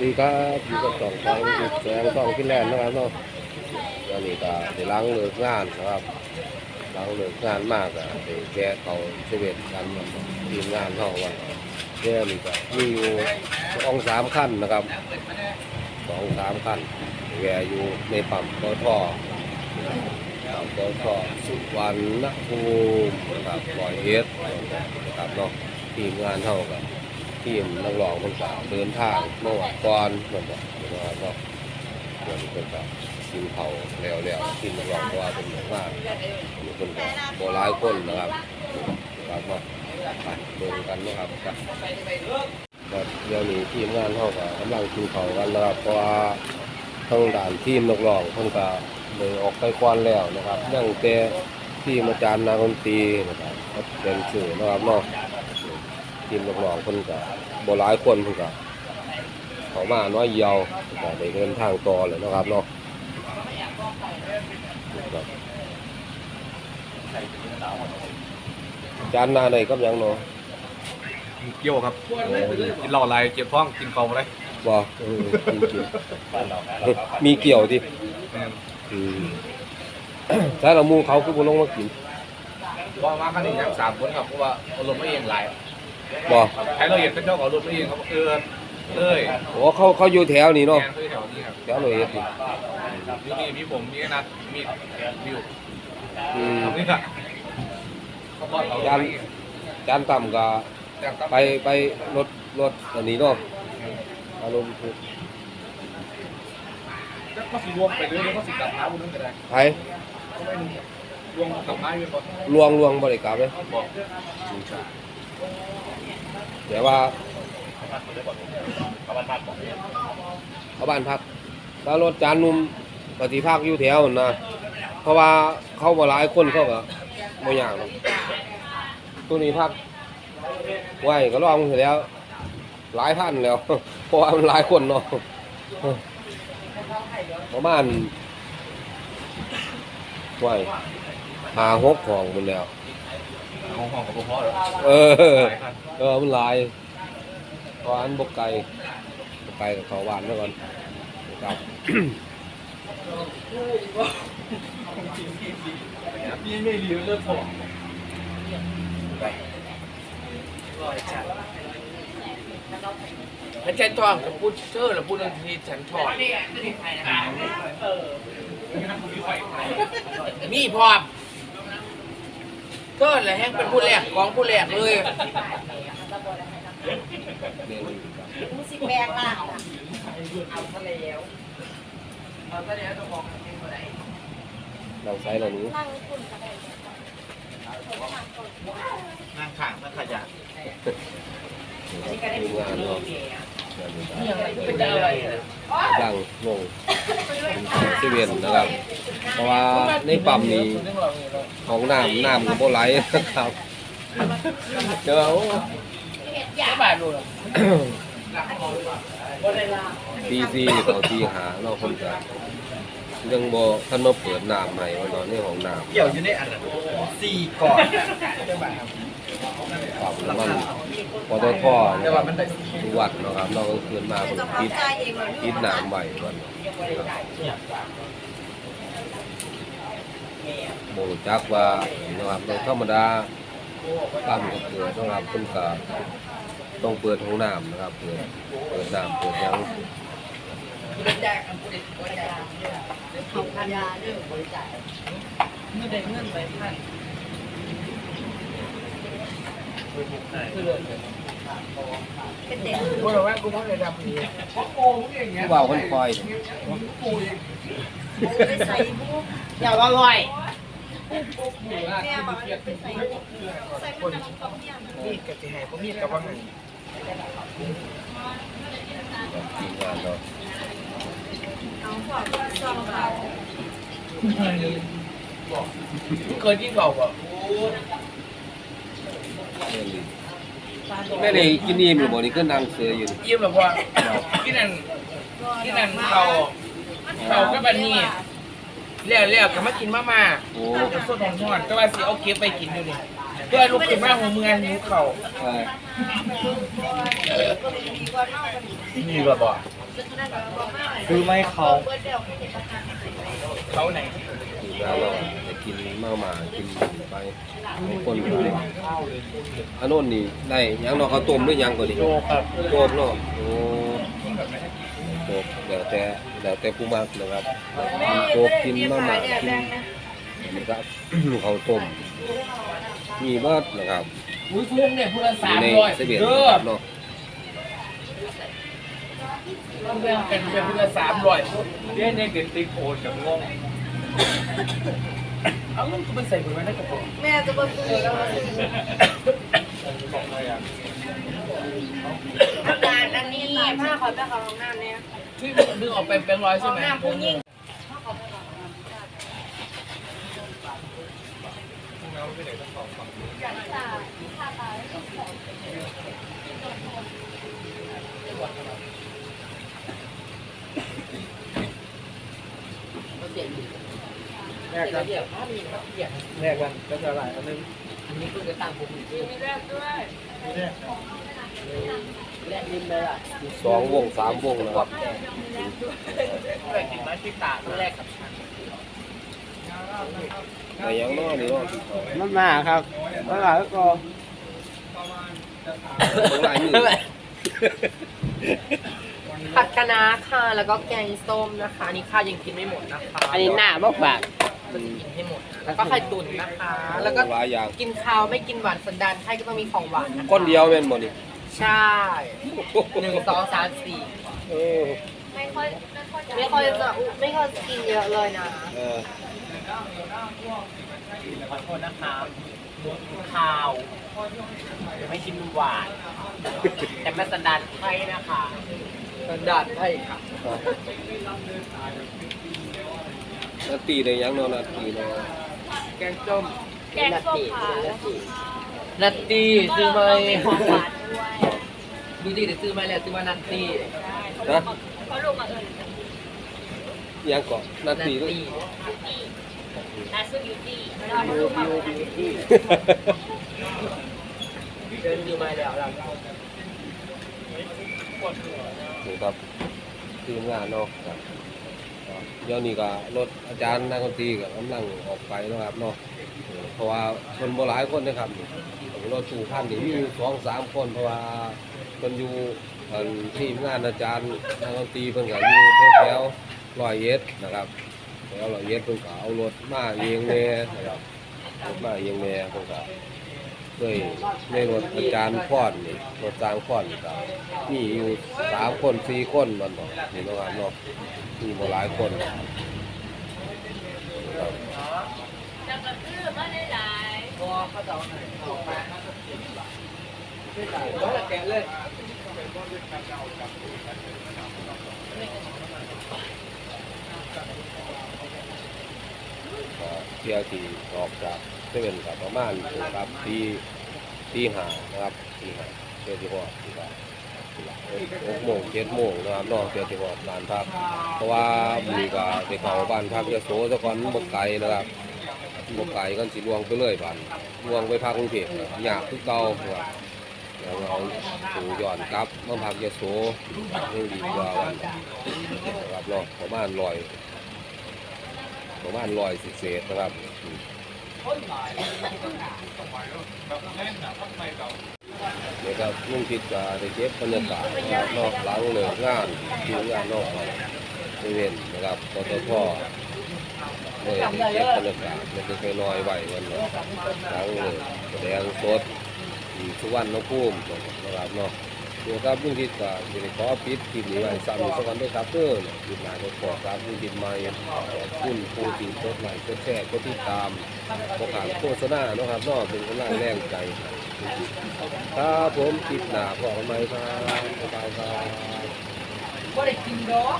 ดีครับอยู่กับสองทางแสงสองขึ้นแลนด์นะครับเนาะตอนนี้ก็ได้ล้างเลิกงานนะครับล้างเลิกงานมากอะได้แก้เขาเสเวตกันทีมงานเท่าว่าแก้นี่ก็มีอยู่สองสามขั้นนะครับสองสามขั้นแกอยู่ในปั๊มปตทปั๊มปตทสุวรรณภูมินะครับปล่อยเอสนะครับเนาะทีมงานเท่ากับ ทีมนักร้องคนสาวเดินทางเมื่อวันก่อนเมือนกันนะครับเนาะเดี๋ยวนี้เพิ่นก็กินเผาแล้วแล้วทีมนักร้องเพราะว่าเป็นหมือนว่าอยู่คนก็บ่หลายคนนะครับครับมาไปเบิ่งกันนะครับครับก็เดี๋ยวนี้ทีมงานเฮาก็กำลังกินเผากันนะครับเพราะว่าทางด่านทีมนักร้องเพิ่นก็เลยออกไปก่อนแล้วนะครับยังแต่ทีมอาจารย์นักดนตีนะครับเป็นสื่อนะครับเนาะ ทีมนักร้องเพิ่นก็บ่หลายคนเพิ่นก็เขามาน้อยเดียวก็ได้เดินทางต่อเลยเนาะครับเนาะครับจานหนาได้กับหยังเนาะเกี่ยวครับกินเหล้าอะไรเจ็บท้องกินเกาอะไรบ่เออมีเกี่ยวมีเกี่ยวดิอืมใช่ละหมูเขาคือบ่ลงมากิน ว่ามาคันนี้ยังสามคนครับเพราะว่าเอารถมาเองหลาย บ่ใครเราเห็นเป็นเจ้าของรถมาเองครับเออเอ้ยโอ้เขาเขาอยู่แถวนี้แกเนาะนคือแถวนี้ครับแถวเลยเฮ็ดดิที่นี่มีผมมีนัดมีวิวอืมตรงนี้ก็เขาบอกเราจานจานต่ำก็ไปไปรถรถอันนี้เนาะอารมณ์คือแล้วก็สิรวมไปเรื่อยๆก็สิกลับมาบุญนั่นก็ได้ไผรวมกลับมาอยู่บ่ลวงลวงบริกรรมเลยบอก เดี๋ยวว่าเขาบ้านพักถ้ารถจานนุ่มปฏิภาคอยู่แถวนะเพราะว่าเขามาหลายคนเขาก็ไม่อยากตัวนี้พักไหวก็ลองเสร็จแล้ว หลายพันแล้วเพราะว่ามันหลายคนเนาะประมาณไหวหาหกของหมดแล้ว ห้องห้องกับพ่อแล้วเออเออมันหลายเพราะอันบกไก่บกไก่กับเขาหวานแล้วก่อนครับมีไม่รีเริ่มผมพระเจ้าทองกับพูดเซอร์แล้วพูดเรื่องที่ฉันทองมีพร้อมเก็แหละแห้งเป็นผู้แรกของผู้แรกเลยมูสิแบกล่างน่ะเราใช้เรานี้นั่งคุณก็ได้นางข่างนักขยะทีมงานเนาะเป็นอะไรดังวง ซีเวียนนะครับ เพราะว่าในปั๊มนี้ของน้ำน้ำก็บ่ไหลนะครับเดี๋ยวก็บาดูหรอตีซีต่อตีหาเราคนกันยังบ่ท่านมาเปิดน้ำใหม่วันนอนในห้องน้ำ เกี่ยวอยู่ในอันนั้นสี่ก่อน ปรับแล้วมันปตทแต่ว่ามันได้ทุกวันนะครับเราก็คืนมาเป็นปิดปิดน้ำใหม่วันโมจักว่านะครับเราธรรมดาปั๊มก็เปิดนะครับเพิ่นก็ต้องเปิดห้องน้ำนะครับ เปิดเปิดน้ำเปิดยังยาเรื่องบริจาคเป็นเด็ก กูบอกว่ากูไม่ได้ทำนี้ผู้บ่าคนคอยไปใส่บุกอย่าว่าลอยแม่บอกว่าไปใส่บุกใส่มันจะต้องเนี่ยมีดกับสิให้พวกมีดกับว่าไงเนาะเอาพวกซองเราเคยกินเก่าป่ะ แม่เลยกินอิ่มหรือบ่นี่ก็นั่งเสืออยู่นี่ยิ้มแบบว่ากินนั่นกินนั่นเขาเขาก็บันนี้แล้วแล้วก็มากินมาม่าโอ้โอ้ก็สดหอนๆก็ว่าสิเอาเก็บไปกินอยู่นี่เพื่อลูกขึ้นมาหัวเมืองหิวเข่าใช่มีแบบบ่คือไม่เขาเขาไหนทีมงานเราจะ กินมาหมากินไปบางคนก็อันโน้นนี่ได้หยังเนาะเขาวต้มหรือหยังก็ดีโยครับต้มเนาะโอ้โตกเดี๋ยวแต่เดี๋ยวแต่ผู้มักนะครับกินโตกกินมาหมากินนี่ครับ เขาวต้มมีเบิดนะครับอุ้ยฟุ้งเนี่ยพูดละอสายู่มในร้อยเสบียงเด้อนะครับเนาะต้องเป็นเป็นเป็นพูดละสามร้อยเรียนเนี่ยเกินติ๊กโอนกับงง เอาเงินกูไปใส่กูไว้ในกระเป๋าแม่จะบอกคืออาการอันนี้ผ้าขอไปของน้ำเนี่ยที่ดึงออกไปเป็นร้อยใช่ไหมน้ำผู้ยิ่งแยกกันเดี๋ยวถ้ามีครับเดี๋ยวแยกกันก็จะหลายอันนึงอันนี้คือจะตั้งผมอีกทีมีแรกด้วยแยกและริมเลยอะสองวงสามวงนะครับแรกกินไม้ที่ตาแรกกับฉันแต่ยังน้อนี่เนาะมันมาครับมันมาแล้วก็ของหลายมือผัดคะน้าค่ะ แล้วก็แกงส้มนะคะ อันนี้ข้าวยังกินไม่หมดนะคะ อันนี้หน้าบอกบาก ก็จะกินให้หมดแล้วก็ไข่ตุ๋นนะคะ แล้วก็หลายอย่าง กินข้าวไม่กินหวานสันดานใครก็ต้องมีของหวานนะคะก้อนเดียวแม่นบ่นี่ใช่หนึ่งสองสามสี่เออไม่ค่อยไม่ค่อยจะไม่ค่อยจะกินเยอะเลยนะเออขอโทษนะคะข้าวไม่กินหวาน แต่ไม่สันดานไทยนะคะสันดานไทยค่ะ นาตีได้ยังเนาะนาตีเนาะแกงส้มแกงส้มค่ะนัตตี้ซื้อไหมของหวานด้วยดูดิเดี๋ยวซื้อไหมแล้วซื้อมานัตตี้นะเขาลงมาเอิญยังก่อนนานัตตีตี้นาซูบิวตี้เราลงมาเอิญเดินซื้อมาแล้วล่ะนี่ครับทีมงานเนาะครับ เดี๋ยวนี้ก็รถอาจารย์นักดนตรีก็กำลังออกไปนะครับเนาะเพราะว่าคนโบ่หลายคนนะครับรถตู้คันนี้มีอยู่สองสามคนเพราะว่ามันอยู่อันทีมงานอาจารย์นักดนตรีเพิ่นก็อยู่แถวๆร้อยเอ็ดนะครับแล้วร้อยเอ็ดเพิ่นก็เอารถมาเองแน่นะครับรถมาเองแน่เพิ่นก็ เลยในรถอาจารย์พอนี่รถจางพอนี่ก็มีอยู่สามคนสี่คนมันบอกนี่เนาะครับเนาะมีบ่หลายคนครับแล้วก็ซื้อมาได้หลายพอเขาจะเอาไหนออกมาแล้วแกะเลยก็เที่ยวที่ออกจาก เซเว่นกับประมาณนะครับตีตีหานะครับตีหาเที่ยวที่หอดที่ว่าหกโมงเจ็ดโมงนะครับนอกเที่ยวที่หอบ้านพักเพราะว่ามีก็ไปเขาบ้านพักยะโสซะกอนบกไกลนะครับบกไกลกันสิลวงไปเลยบ้านลวงไปพักกรุงเทพนะครับยากเก่าครับแล้วเราสู่ย้อนกลับมาพักยะโสยังดีกว่าวันนะครับนาะประมาณร้อยประมาณร้อยสิเศษนะครับ เดี๋ยวครับลุงคิดจะได้เก็บบรรยากาศนะนอกหลังเลิกงานที่งานนอกบริเวณนะครับปตทเลยได้เก็บบรรยากาศเล็กๆน้อยๆไว้วันนี้หลังเลิกแสดงสดสุวรรณภูมินะครับเนาะ เดี๋ยวครับลุงคิดก็จะได้ขอปิดคลิปนี้ไว้ซ้ำอีกสักวันด้วยครับเพื่อคลิปหน้าก็ขอครับลุงคิดใหม่ขอบคุณผู้ที่กดไลค์กดแชร์กดติดตามขอขาศโฆษณาเนาะครับนาะเป็นกำลังแรงใจครับผมจิตหนาพอกันไหมครับบ๊ายบายครับก็ได้กินดอก